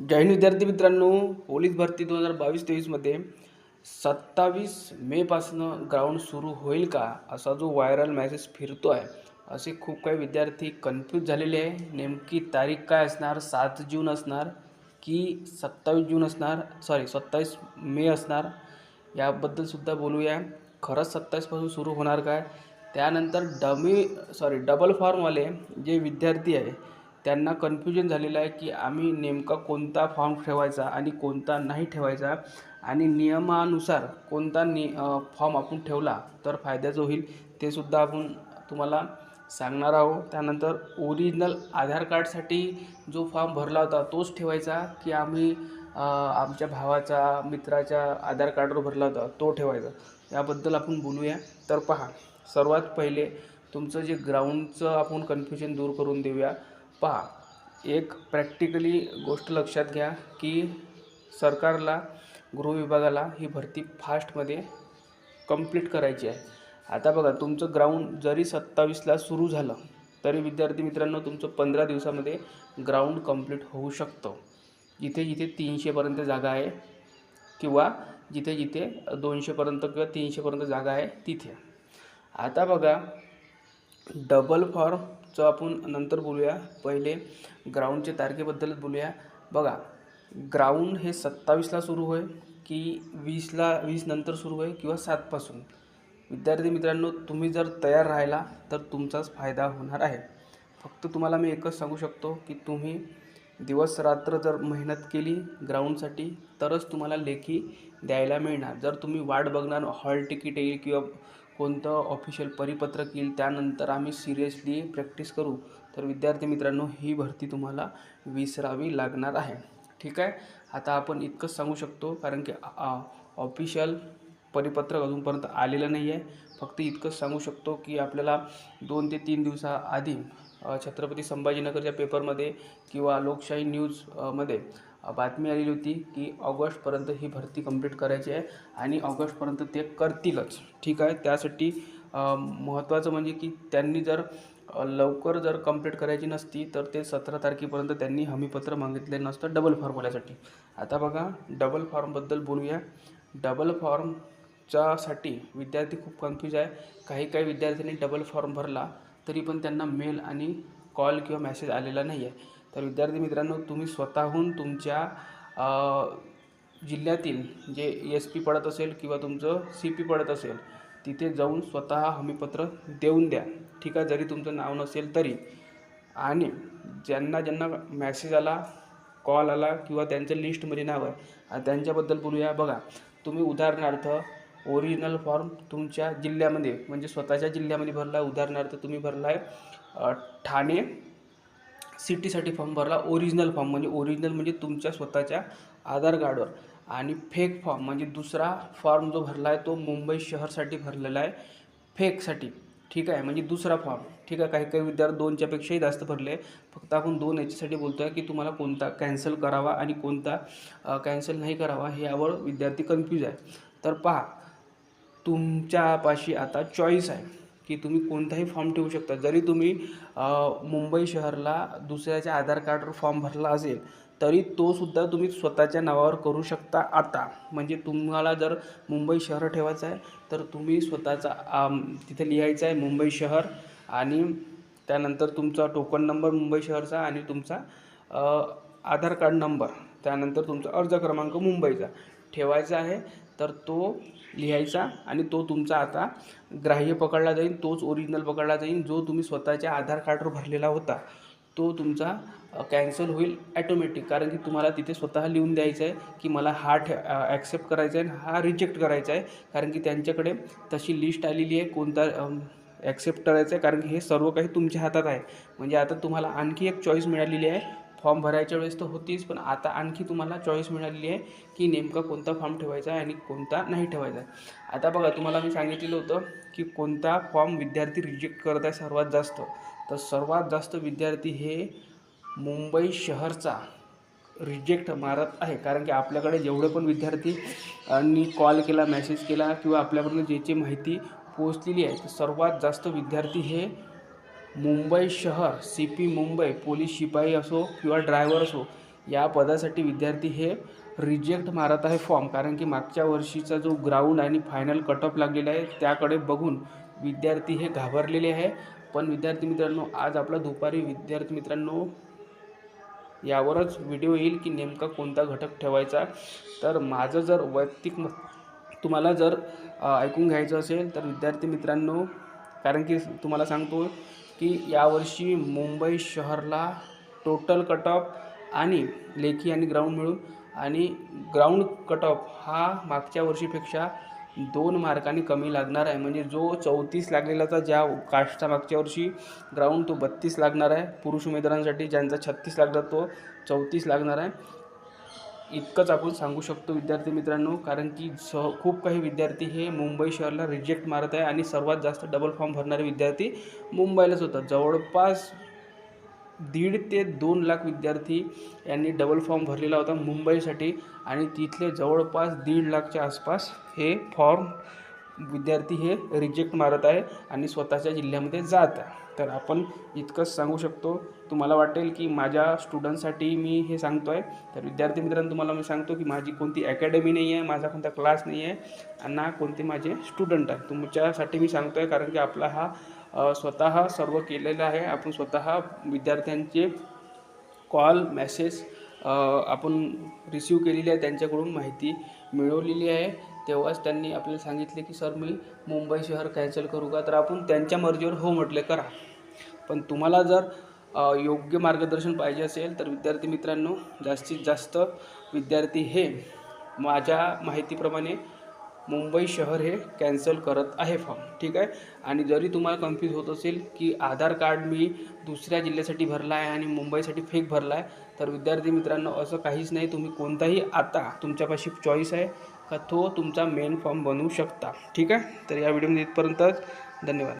जय हिंद विद्यार्थी मित्रांनो. पोलीस भरती दोन हजार बावीस तेवीसमध्ये सत्तावीस मेपासनं ग्राउंड सुरू होईल का? असा जो व्हायरल मॅसेज फिरतो आहे असे खूप काही विद्यार्थी कन्फ्यूज झालेले आहे. नेमकी तारीख काय असणार? सात जून असणार की सत्तावीस जून असणार? सॉरी सत्तावीस मे असणार? याबद्दलसुद्धा बोलूया. खरंच सत्तावीसपासून सुरू होणार काय? त्यानंतर डमी सॉरी डबल फॉर्मवाले जे विद्यार्थी आहे त्यांना कन्फ्युजन झालेलं आहे की आम्ही नेमका कोणता फॉर्म ठेवायचा आणि कोणता नाही ठेवायचा आणि नियमानुसार कोणता नि फॉर्म आपण ठेवला तर फायद्याचं होईल ते सुद्धा आपण तुम्हाला सांगणार आहोत. त्यानंतर ओरिजिनल आधार कार्डसाठी जो फॉर्म भरला होता तोच ठेवायचा की आम्ही आमच्या भावाचा मित्राच्या आधार कार्डवर भरला होता तो ठेवायचा. याबद्दल आपण बोलूया. तर पहा सर्वात पहिले तुमचं जे ग्राउंडचं आपण कन्फ्युजन दूर करून देऊया. पहा एक प्रॅक्टिकली गोष्ट लक्षात घ्या की सरकारला गृहविभागाला ही भरती फास्टमध्ये कंप्लीट करायची आहे. आता बघा तुमचं ग्राउंड जरी सत्तावीसला सुरू झालं तरी विद्यार्थी मित्रांनो तुमचं पंधरा दिवसामध्ये ग्राउंड कंप्लीट होऊ शकतं. जिथे जिथे तीनशेपर्यंत जागा आहे किंवा जिथे जिथे दोनशेपर्यंत किंवा तीनशेपर्यंत जागा आहे तिथे. आता बघा डबल जो आपण नंतर बोलूया. पहिले ग्राउंडच्या तारखेबद्दलच बोलूया. बघा ग्राउंड हे सत्तावीसला सुरू होय की वीसला वीस नंतर सुरू होय किंवा सातपासून विद्यार्थी मित्रांनो तुम्ही जर तयार राहिला तर तुमचाच फायदा होणार आहे. फक्त तुम्हाला मी एकच सांगू शकतो की तुम्ही दिवस रात्र जर मेहनत केली ग्राउंडसाठी तरच तुम्हाला लेखी द्यायला मिळणार. जर तुम्ही वाट बघणार हॉल तिकीट येईल किंवा कोणतं ऑफिशियल परिपत्रक येईल त्यानंतर आम्ही सिरियसली प्रॅक्टिस करू. तर विद्यार्थी मित्रांनो ही भरती तुम्हाला विसरावी लागणार आहे. ठीक आहे? आता आपण इतकंच सांगू शकतो कारण की ऑफिशियल परिपत्रक अजूनपर्यंत आलेलं नाही आहे फक्त इतकंच सांगू शकतो की आपल्याला दोन ते तीन दिवसाआधी छत्रपती संभाजीनगरच्या पेपरमध्ये किंवा लोकशाही न्यूजमध्ये बातमी आलेली होती की ऑगस्टपर्यंत ही भरती कंप्लीट करायची आहे आणि ऑगस्टपर्यंत ते करतीलच. ठीक आहे? त्यासाठी महत्त्वाचं म्हणजे की त्यांनी जर लवकर जर कंप्लीट करायची नसती तर ते सतरा तारखेपर्यंत त्यांनी हमीपत्र मागितले नसतं डबल फॉर्मवाल्यासाठी आता बघा डबल फॉर्मबद्दल बोलूया. डबल फॉर्मच्यासाठी विद्यार्थी खूप कन्फ्यूज आहे. काही काही विद्यार्थ्यांनी डबल फॉर्म भरला तरी पण त्यांना मेल आणि कॉल किंवा मेसेज आलेला नाही आहे तर विद्यार्थी मित्रांनो तुम्ही स्वतःहून तुमच्या जिल्ह्यातील जे एस पी पडत असेल किंवा तुमचं सी पी पडत असेल तिथे जाऊन स्वतः हमीपत्र देऊन द्या. ठीक आहे जरी तुमचं नाव नसेल तरी. आणि ज्यांना ज्यांना मॅसेज आला कॉल आला किंवा त्यांचं लिस्टमध्ये नाव आहे त्यांच्याबद्दल बोलूया. बघा तुम्ही उदाहरणार्थ ओरिजिनल फॉर्म तुमच्या जिल्ह्यामध्ये म्हणजे स्वतःच्या जिल्ह्यामध्ये भरला उदाहरणार्थ तुम्ही भरला आहे ठाणे सिटीसाठी फॉर्म भरला ओरिजिनल फॉर्म म्हणजे ओरिजिनल म्हणजे तुमच्या स्वतःच्या आधार कार्डवर. आणि फेक फॉर्म म्हणजे दुसरा फॉर्म जो भरला आहे तो मुंबई शहरसाठी भरलेला आहे फेकसाठी ठीक आहे? म्हणजे दुसरा फॉर्म ठीक आहे? काही काही विद्यार्थी दोनच्यापेक्षाही जास्त भरले. फक्त आपण दोन याच्यासाठी बोलतो आहे की तुम्हाला कोणता कॅन्सल करावा आणि कोणता कॅन्सल नाही करावा हे यावर विद्यार्थी कन्फ्यूज आहे. तर पहा तुमच्यापाशी आता चॉईस आहे. की तुम्ही कोणताही फॉर्म ठेवू शकता. जरी तुम्ही मुंबई शहरला दुसऱ्याच्या आधार कार्डवर फॉर्म भरला असेल तरी तो सुद्धा तुम्ही स्वतःच्या नावावर करू शकता आता. म्हणजे तुम्हाला जर मुंबई शहर ठेवायचं आहे तर तुम्ही स्वतःचा तिथे लिहायचं आहे मुंबई शहर आणि त्यानंतर तुमचा टोकन नंबर मुंबई शहरचा आणि तुमचा आधार कार्ड नंबर त्यानंतर तुमचा अर्ज क्रमांक मुंबईचा. ठेवायचा आहे तर तो लिहायचा आणि तो तुमचा आता ग्राह्य पकडला जाईल तोच ओरिजिनल पकडला जाईल जो तुम्ही स्वतःच्या आधार कार्डवर भरलेला होता तो तुमचा कॅन्सल होईल ॲटोमॅटिक कारण की तुम्हाला तिथे स्वतः लिहून द्यायचं आहे की मला हा ठे ॲक्सेप्ट करायचा आहे आणि हा रिजेक्ट करायचा आहे. कारण की त्यांच्याकडे तशी लिस्ट आलेली आहे कोणता ॲक्सेप्ट करायचं आहे. कारण की हे सर्व काही तुमच्या हातात आहे. म्हणजे आता तुम्हाला आणखी एक चॉईस मिळालेली आहे फॉर्म भरायच्या वेळेस तर होतीच पण आता आणखी तुम्हाला चॉईस मिळालेली आहे की नेमका कोणता फॉर्म ठेवायचा आहे आणि कोणता नाही ठेवायचा. आहे आता बघा तुम्हाला मी सांगितलेलं होतं की कोणता फॉर्म विद्यार्थी रिजेक्ट करत आहे सर्वात जास्त. तर सर्वात जास्त विद्यार्थी हे मुंबई शहरचा रिजेक्ट मारत आहे. कारण की आपल्याकडे जेवढे पण विद्यार्थी कॉल केला मेसेज केला किंवा आपल्याकडून ज्याची माहिती पोहोचलेली आहे तर सर्वात जास्त विद्यार्थी हे मुंबई शहर सी पी मुंबई पोलीस शिपाई असो किंवा ड्रायव्हर असो या पदासाठी विद्यार्थी हे रिजेक्ट मारत आहे फॉर्म कारण की मागच्या वर्षीचा जो ग्राउंड आणि फायनल कटअप लागलेला आहे त्याकडे बघून विद्यार्थी हे घाबरलेले आहे. पण विद्यार्थी मित्रांनो आज आपला दुपारी विद्यार्थी मित्रांनो यावरच व्हिडिओ येईल की नेमका कोणता घटक ठेवायचा. तर माझं जर वैयक्तिक तुम्हाला जर ऐकून घ्यायचं असेल तर विद्यार्थी मित्रांनो कारण की तुम्हाला सांगतो की यावर्षी मुंबई शहरला टोटल कट ऑफ आणि लेखी आणि ग्राउंड मिळून आणि ग्राउंड कट ऑफ हा मागच्या वर्षीपेक्षा दोन मार्कांनी कमी लागणार आहे. म्हणजे जो चौतीस लागलेलाचा ज्या कास्टचा मागच्या वर्षी ग्राउंड तो बत्तीस लागणार आहे. पुरुष उमेदवारांसाठी ज्यांचा छत्तीस लागला तो चौतीस लागणार आहे. इतकंच आपण सांगू शकतो विद्यार्थी मित्रांनो कारण की स खूप काही विद्यार्थी हे मुंबई शहरला रिजेक्ट मारत आहे आणि सर्वात जास्त डबल फॉर्म भरणारे विद्यार्थी मुंबईलाच होतात. जवळपास दीड ते दोन लाख विद्यार्थी यांनी डबल फॉर्म भरलेला होता मुंबईसाठी आणि तिथले जवळपास दीड लाखच्या आसपास हे फॉर्म विद्यार्थी हे रिजेक्ट मारत आहे आणि स्वतःच्या जिल्ह्यामध्ये जात आहे. तर आपण इतकंच सांगू शकतो तुम्हाला वाटेल की माझ्या स्टुडंटसाठी मी हे सांगतो आहे तर विद्यार्थी मित्रांनो तुम्हाला मी सांगतो की माझी कोणती अकॅडमी नाही आहे माझा कोणता क्लास नाही आहे आणि ना कोणते माझे स्टुडंट आहे तुमच्यासाठी मी सांगतो आहे कारण की आपला हा स्वतः सर्व केलेला आहे. आपण स्वतः विद्यार्थ्यांचे कॉल मेसेज आपण रिसीव केलेली आहे त्यांच्याकडून माहिती मिळवलेली आहे. तेव्हाच त्यांनी आपल्याला सांगितले की सर मी मुंबई शहर कॅन्सल करू का तर आपण त्यांच्या मर्जीवर हो म्हटले करा. पण तुम्हाला जर योग्य मार्गदर्शन पाहिजे असेल तर विद्यार्थी मित्रांनो जास्तीत जास्त विद्यार्थी हे माझ्या माहितीप्रमाणे मुंबई शहर हे कॅन्सल करत आहे फॉर्म ठीक आहे? आणि जरी तुम्हाला कन्फ्यूज होत असेल की आधार कार्ड मी दुसऱ्या जिल्ह्यासाठी भरला आहे आणि मुंबईसाठी फेक भरला आहे तर विद्यार्थी मित्रांनो असं काहीच नाही. तुम्ही कोणताही आता तुमच्यापाशी चॉईस आहे का तो तुमचा मेन फॉर्म बनवू शकता. ठीक आहे? तर या व्हिडिओमध्ये इथपर्यंतच धन्यवाद.